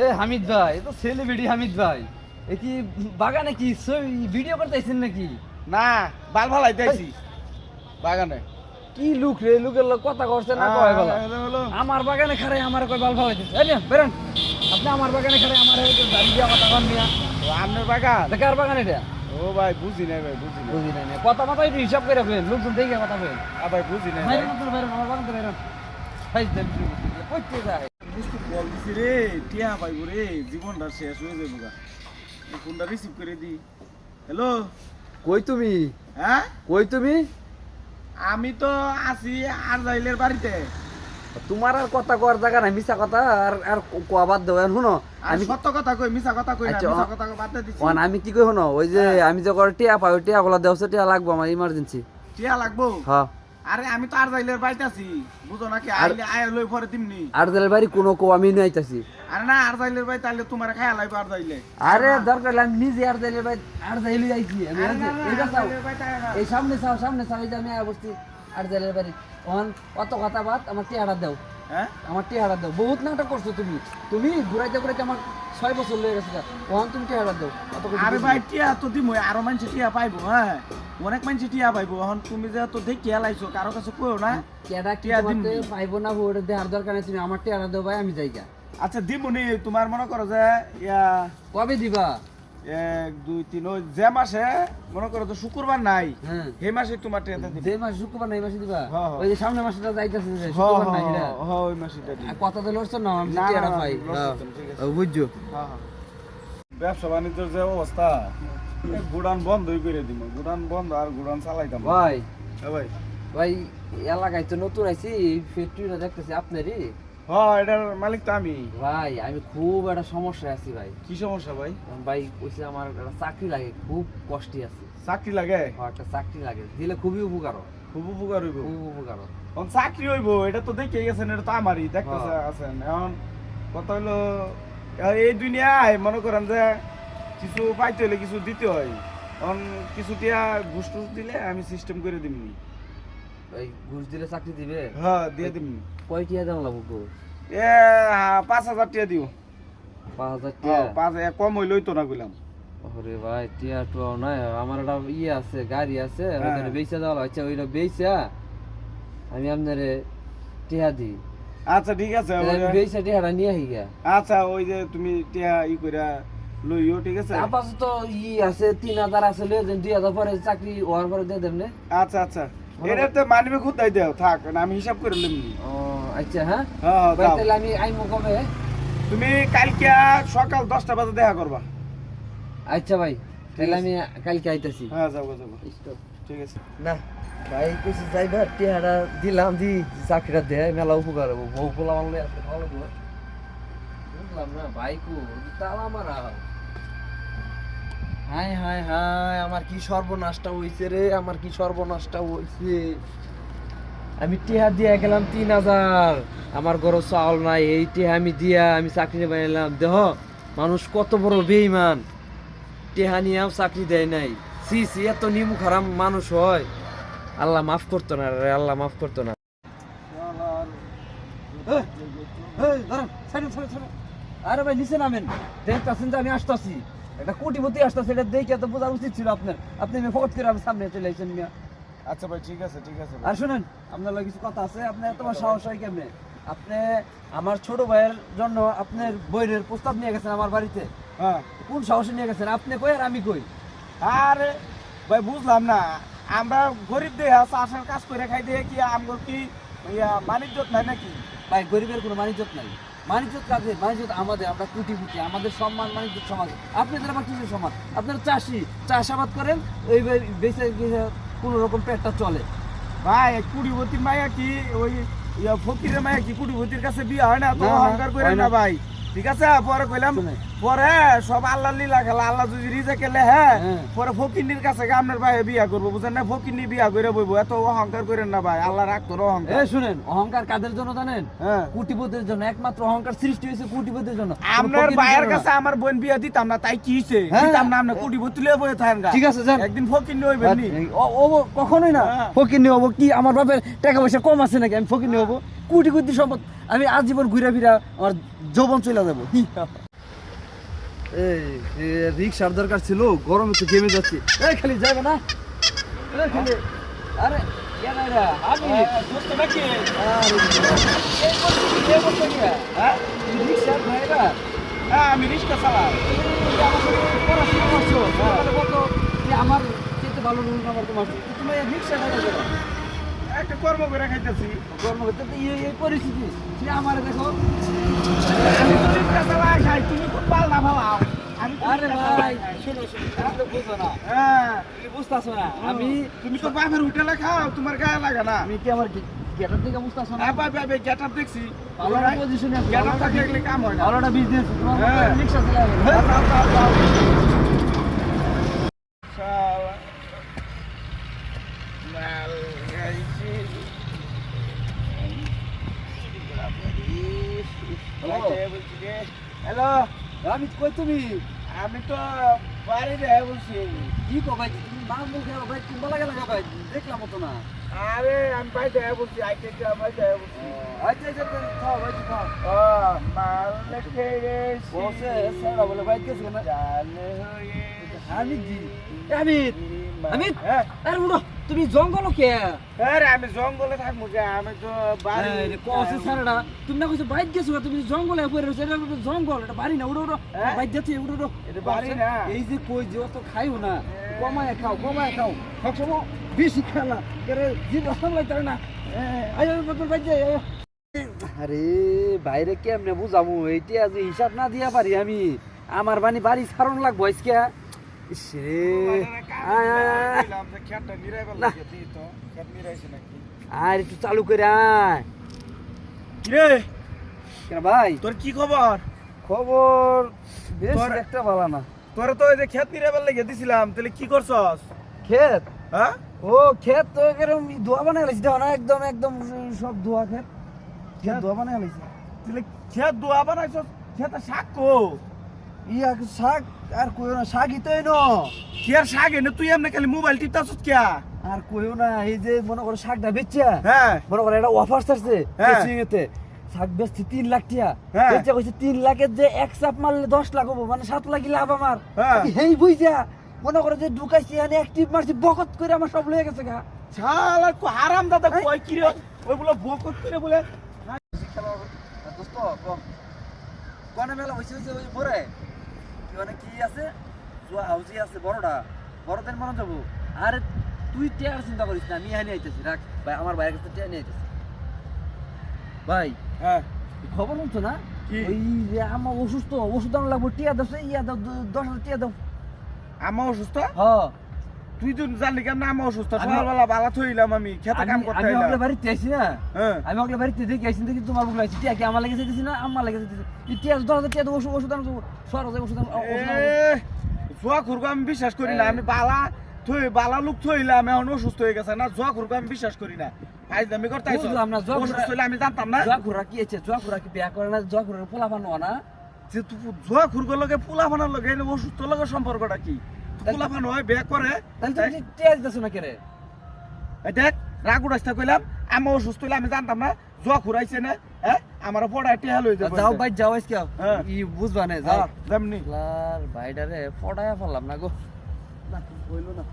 এ হামিদ ভাই এ তো সেলিব্রিটি হামিদ ভাই। এ কি বাগানে কি ভিডিও করতে আইছেন নাকি? না বাল ভালাই দিয়েছি বাগানে? কি লুক রে লুকের লোক কথা করছে না কয় বলা? আমার বাগানে খারে আমার কয় বাল ভালো দিচ্ছে এই বেরোন। আপনি আমার বাগানে খারে আমার দাঁড়িয়ে দিয়া কথা কন ও, আপনার বাগান? কার বাগান এটা? ও ভাই বুঝি নাই ভাই বুঝি নাই। বুঝি নাই কথা মাথা একটু হিসাব করে রাখবেন লোকজন দেখে কথা বলেন আ ভাই বুঝি নাই ভাই আমার বাগান থেকে ফাইজ দেন কইতে যায়। বুঝতে বল দিছি রে টিয়া পাইব রে জীবনটা শেষ হয়ে যাবে গা। ফোনটা রিসিভ করে দি। হ্যালো কই তুমি? হ্যাঁ? কই তুমি? আমি তো আছি আর যাইলের বাড়িতে। তোমার আর কথা কর জায়গা নাই মিছা কথা আর আর কোয়া বাদ দেবেন শুনো আমি সত্য কথা কই মিছা কথা কই না আচ্ছা, মিছা কথা বাদ দিছি। ওয়ান আমি কি কই শুনো ওই যে আমি যখন টিয়া পাই টিয়া গুলা দেওয়া টিয়া লাগবো আমার ইমার্জেন্সি টিয়া লাগবো? হ্যাঁ। আরে আমি তো আর যাইলের বাড়িতে আছি। বুঝো নাকি? আইলে আয় লই পরে দিমনি। আর দিলের বাড়ি কোনো কো আমি নাইতাছি আরে না আর যাইলের বাড়ি তাইলে তোমার খায়া লাইব আর যাইলে আরে দরকার আমি নিজে আর দিলের বাড়ি আর যাইলে যাইছি আমি এই সামনে চাও সামনে চাও এই যে আমি আয়া বসছি আর বাড়ি। অন কত কথা বাদ আমার চেহারা দাও। হ্যাঁ? আমার টিয়াটা দাও। বহুত নাটক করছ তুমি। তুমি ঘুরাইতে ঘুরাইতে আমার ছয় বছর লেগে গেছে ওখান তুমি টিয়াটা দাও। আরে ভাই। টিয়া তো দিমই। আরও মানুষ টিয়া পাইবো হ্যাঁ? অনেক মানুষ টিয়া পাইবো। এখন তুমি যে তো দেখি লাইছো কারও কাছে কইও না। টিয়াটা কি টিয়া তোমাকে পাইবো না ওটা দেওয়ার দরকার নেই। তুমি আমার টিয়াটা দাও ভাই আমি যাইগা। আচ্ছা দিমুনি তোমার মনে করো যে ইয়া কবে দিবা? এক দুই তিন ওই যে মাসে মনে করো তো শুক্রবার নাই হ্যাঁ। সেই মাসে তোমার টিয়াটা দিবে। যে মাস শুক্রবার নাই মাসে দিবা? হ্যাঁ, হ্যাঁ। ওই যে সামনে মাসেটা যাইতেছে যে হ, শুক্রবার নাই এটা হ, ওই মাসেটা দিবে। আর কথা তো লড়ছো না আমি পাই। হ্যাঁ। আছে। বুঝছ? হ্যাঁ, হ্যাঁ। ব্যবসা বাণিজ্যের যে অবস্থা গুড়ান বন্ধই করে দিব। গুড়ান বন্ধ আর গুড়ান চালাইতাম। ভাই। হ্যাঁ ভাই। ভাই এলাকায় তো নতুন আইছি ফ্যাক্টরিটা দেখতেছি আপনারই। হ্যাঁ এটার মালিক তো আমি। ভাই আমি খুব একটা সমস্যায় আছি ভাই। কি সমস্যা ভাই? ভাই কইছে আমার একটা চাকরি লাগে খুব কষ্টে আছে। চাকরি লাগে? আমার একটা চাকরি লাগে দিলে খুবই উপকার খুব উপকার হইব। খুব উপকার এখন চাকরি হইব এটা তো দেখে গেছেন এটা তো আমারই দেখতেছে হ্যাঁ। আছেন। এখন কথা হইল এই দুনিয়ায় মনে করেন যে কিছু পাইতে হলে কিছু দিতে হয়। এখন কিছু টিয়া ঘুষ টুস দিলে আমি সিস্টেম করে দিমনি। ভাই ঘুষ দিলে চাকরি দিবে? হ্যাঁ দিয়ে কয় টিয়া দেওয়া লাগবো গো? এ পাঁচ হাজার টিয়া দিও। পাঁচ হাজার টিয়া? পাঁচ কম হইলেই তো না কইলাম। ওরে ভাই টিয়া নাই। আমার একটা ইয়ে আছে গাড়ি আছে হ্যাঁ। ওইখানে বেচা দেওয়া আচ্ছা ওইটা বেচা আমি আপনারে টিয়া দিই। আচ্ছা ঠিক আছে ওই- বেচা টিয়াটা নিয়ে আহি আচ্ছা ওই যে তুমি টিয়া ই কইরা লইও ঠিক আছে? আপাতত ই আছে তিন হাজার আছে লয়ে যান। দুই হাজার পরে চাকরি হওয়ার পরে দিয়ে দেন আচ্ছা আচ্ছা। এটাতে মানবে খুদ দাই দেও থাক না আমি হিসাব করে লিমনি ও আচ্ছা হ্যাঁ? হ্যাঁ তাহলে আমি আইমো কবে? তুমি কালকে সকাল দশটা বাজে দেখা করবা। আচ্ছা ভাই তাহলে আমি কালকে আইতাছি। হ্যাঁ যাব যাব। ঠিক আছে। না ভাই কইছি যাইবা টিয়াটা দিলাম দি চাকরিটা দে মেলা উপকার হব। বউ পোলা মানলে আছে ভালো বুঝলাম না ভাই কু তালা মারা। হাই হাই হাই আমার কি সর্বনাশটা হইছে রে, আমার কি সর্বনাশটা হইছে। আমি টিহা দিয়া গেলাম তিন হাজার, আমার ঘরে চাউল নাই, এই টিহা আমি দিয়া আমি চাকরি পাইলাম দেহ, মানুষ কত বড় বেইমান টেহা নিয়েও চাকরি দেয় নাই। সি সি এত নিমু খারাপ মানুষ হয়। আল্লাহ মাফ করতো না রে, আল্লাহ মাফ করতো না। আরে ভাই, নিচে নামেন। দেখতেছেন যে আমি আসতেছি। একটা কোটিপতি আসতেছে এটা দেখে তো বোঝা উচিত ছিল আপনার। আপনি ফট করে আমি সামনে চলে আসেন মিয়া। আচ্ছা ভাই ঠিক আছে ঠিক আছে আর শুনেন আপনার কিছু কথা আছে? আপনি তোমার সাহস হয় কেমনে? আপনি আমার ছোট ভাইয়ের জন্য আপনার বইয়ের প্রস্তাব নিয়ে গেছেন আমার বাড়িতে। হ্যাঁ। কোন সাহসে নিয়ে গেছেন? আপনি কই আর আমি কই? আর ভাই বুঝলাম না। আমরা গরিব দেহ চাষের কাজ করে খাই দিয়ে কি আমগো কি বাণিজ্য নাই নাকি? ভাই গরিবের কোনো মানিজ্যত নাই। মানিজ্যত কাদের মানিজ্যত আমাদের আমরা কুটিপুটি আমাদের সম্মান মানিজ্য সমাজ। আপনাদের আবার কিছু সমাজ আপনারা চাষি চাষাবাদ করেন ওই বেঁচে কোনো রকম পেটটা চলে। ভাই কুটিপতি মায়া কি? ওই ফকিরের মায়া কি? কুটিপতির কাছে বিয়ে হয় না? তো অহংকার করে না না। ভাই? ঠিক আছে পরে কইলাম। পরে সব আল্লাহ লীলা খেলা আল্লাহ যদি রিজে খেলে হ্যাঁ হ্যাঁ। পরে ফকিন্নির কাছে আপনার ভাই বিয়া করব বুঝেন না ফকিন্নি বিয়া করে বইবো এত অহংকার করেন না ভাই আল্লাহ রাখতো এ অহংকার। শুনেন অহংকার কাদের জন্য জানেন? হ্যাঁ। কুটিপতির জন্য একমাত্র অহংকার সৃষ্টি হয়েছে কুটিপতির জন্য। আপনার ভাইয়ের কাছে আমার বোন বিয়া দিতাম না তাই কি হইছে হ্যাঁ। দিতাম না আপনি কুটি বতুলে বয়ে থাকেন ঠিক আছে যান। একদিন ফকিন্নি হইবেন নি। ও কখনোই না। নিয়ে হব কি? আমার বাপের টাকা পয়সা কম আছে নাকি? আমি ফকির নিয়ে হব। কোটি কোটি সম্পদ। আমি আজীবন ঘুরে ফিরা আমার যৌবন চলে যাব। এই রিক্সার দরকার ছিল গরমে তো ঘেমে যাচ্ছি। এই খালি যাবে না। খালি আরে আমি? হ্যাঁ? হ্যাঁ, আমি রিক্সা চালাই। আমার ভালো রুল নাম্বার তোমার। তুমি রিক্সা একটা কর্ম করে খাইতেছি। কর্মকর্তা তো এই এই পরিস্থিতি। সে আমার দেখো। আমি তো রিক্সা চালাই খাই তুমি খুব পাল্টা ভালাও আমি আরে ভাই। শোনো শোনো বুঝো না। হ্যাঁ। তুমি বুঝতেছো না। আমি তুমি তো বাপের হোটেলে খাও তোমার গায়ে লাগে না। আমি কি আমার গেটার দিকে বুঝতেছো না? হ্যাঁ ভাই ভাই দেখছি। ভালো পজিশনে আছি গেট আপ থাকলে কাম হয় না। ভালো একটা বিজনেস। রিক্সা চালাবে যাও, যাও, যাও, যাও। শালা। মাল খাইছি। হ্যালো আমি কই তুমি? আমি তো বাইরে বাড়িতে বলছি কি কো ভাই? তুমি নাম মুখে ভাই কুম্বা লাগে লাগা ভাই? দেখলাম তো না। আরে আমি বাড়িতে বলছি আইতে বাড়িতে বলছি আচ্ছা আচ্ছা খাও ভাই খাও। ও মাল লেখে গেছি বসে সারা বলে ভাই কেছে না? জানে হয়ে আমি দি আমি আমি হ্যাঁ। আরে উড়ো তুমি জঙ্গল কে? আরে আমি জঙ্গলে থাকব কে আমি তো বাড়ি আরে কসে সারাটা। তুমি না কইছো বাইক গেছো তুমি জঙ্গলে পড়ে রইছো এটা জঙ্গল এটা বাড়ি না উড়ো উড়ো। হ্যাঁ? বাইক যাচ্ছে উড়ো উড়ো। এটা বাড়ি না। এই যে কই যে অত খাইও না। কমায় খাও কমায় খাও। সবসময় বেশি খেলা করে জিভ সামলাই তারে না। আয় আয় বদল বাইক যাই আরে বাইরে কেমনে বুঝামু? এইটা আজ হিসাব না দিয়া পারি আমি। আমার বানি বাড়ি ছাড়ন লাগবো আজকে। ইসরে। তো খেট নিরাইছে নাকি আর একটু চালু করে আয়। কিরে? কেন ভাই? তোর কি খবর? খবর বেশ একটা ভালো না। তোর তো ওই যে খেত নিরাইবার লাগে দিছিলাম তাহলে কি করছস? ক্ষেত? হ্যাঁ? ও ক্ষেত তো এরকম ধোয়া বানাই লাইছি দেখো না একদম একদম সব ধোয়া ক্ষেত। ক্ষেত ক্ষেত? ধোয়া বানাই লাইছি তাহলে খেত দোয়া বানাইছস? খেতে শাক কো ইয়া শাক? আর কইও না শাকই তো এনো। কি আর শাক এনে? তুই এমনি খালি মোবাইল টিপতাছস কিয়া? আর কইও না এই যে মনে করো শাকটা বেচছা। হ্যাঁ। মনে করো একটা অফার হ্যাঁ। এতে। শাক বেচছে তিন লাখ টিয়া। হ্যাঁ। বেচা কইছে তিন লাখের যে এক চাপ মারলে দশ লাখ হব মানে সাত লাখই লাভ আমার। হ্যাঁ। হেই বুঝা মনে করো যে ঢুকাইছি এখানে অ্যাক্টিভ মারছি বকত করে আমার সব লয়ে গেছে গা। শালা কো হারাম দাদা কই কি রে ওইগুলো বকত করে বলে। দোস্ত কোনে মেলা হইছে ওই পরে মানে কি আছে? জুয়া হাউজি আছে বড়টা। বড়দের মনে যাব। আরে তুই টেয়ার চিন্তা করিস না আমি এখানে আইতেছি রাখ। ভাই আমার ভাইয়ের কাছে টিয়া নিয়ে আইতেছি। ভাই হ্যাঁ। খবর শুনছো না? ওই যে আমার অসুস্থ ওষুধ আনা লাগবো টিয়া দাও ইয়া দাও দশ হাজার টিয়া দাও। আমার অসুস্থ? হ্যাঁ। তুই তো জানলি কেন না অসুস্থ সকালবেলা বালা থইলাম আমি খেতে কাম আমি করতে আমি আইলাম। ওগুলো বাড়িতে আইছি না হ্যাঁ। আমি ওগুলো বাড়িতে দেখে আইছি দেখি তোমার বুক লাগছে টিয়া কি আমার লেগে যেতেছি না আমার লেগে যেতেছি এই টিয়া টিয়া দাও ওষুধ ওষুধ আনো সর ওষুধ ওষুধ আনো ওষুধ আনো। এ, জুয়া খুরগো আমি বিশ্বাস করি না আমি বালা থই বালা লোক থইলাম এখন অসুস্থ হয়ে গেছে না জুয়া খুরগো আমি বিশ্বাস করি না। ফাইজ আমি করতে আইছো। না, জুয়া অসুস্থ হইলে আমি জানতাম না। জোয়া ঘোরা কি আছে? জোয়া ঘোরা কি বিয়া করে না? জোয়া ঘোরা পোলা বানো না? যে তুই জুয়া খুরগো লগে পোলা লগে অসুস্থ লগে সম্পর্কটা কি? পোলা ফান হয় বিয়া করে তাহলে তুমি টিয়া দিতেছো না কেরে এই দেখ রাগ উড়াইতে কইলাম আমি অসুস্থ হইলে আমি জানতাম না জোয়া ঘুরাইছে না? হ্যাঁ আমার পড়ায় টেহা হয়ে যাবে যাও ভাই যাও আজকে। ই বুঝবা না? যাও। যেমনি লার ভাইডারে ফটায়া ফেললাম না গো। না কইলো না।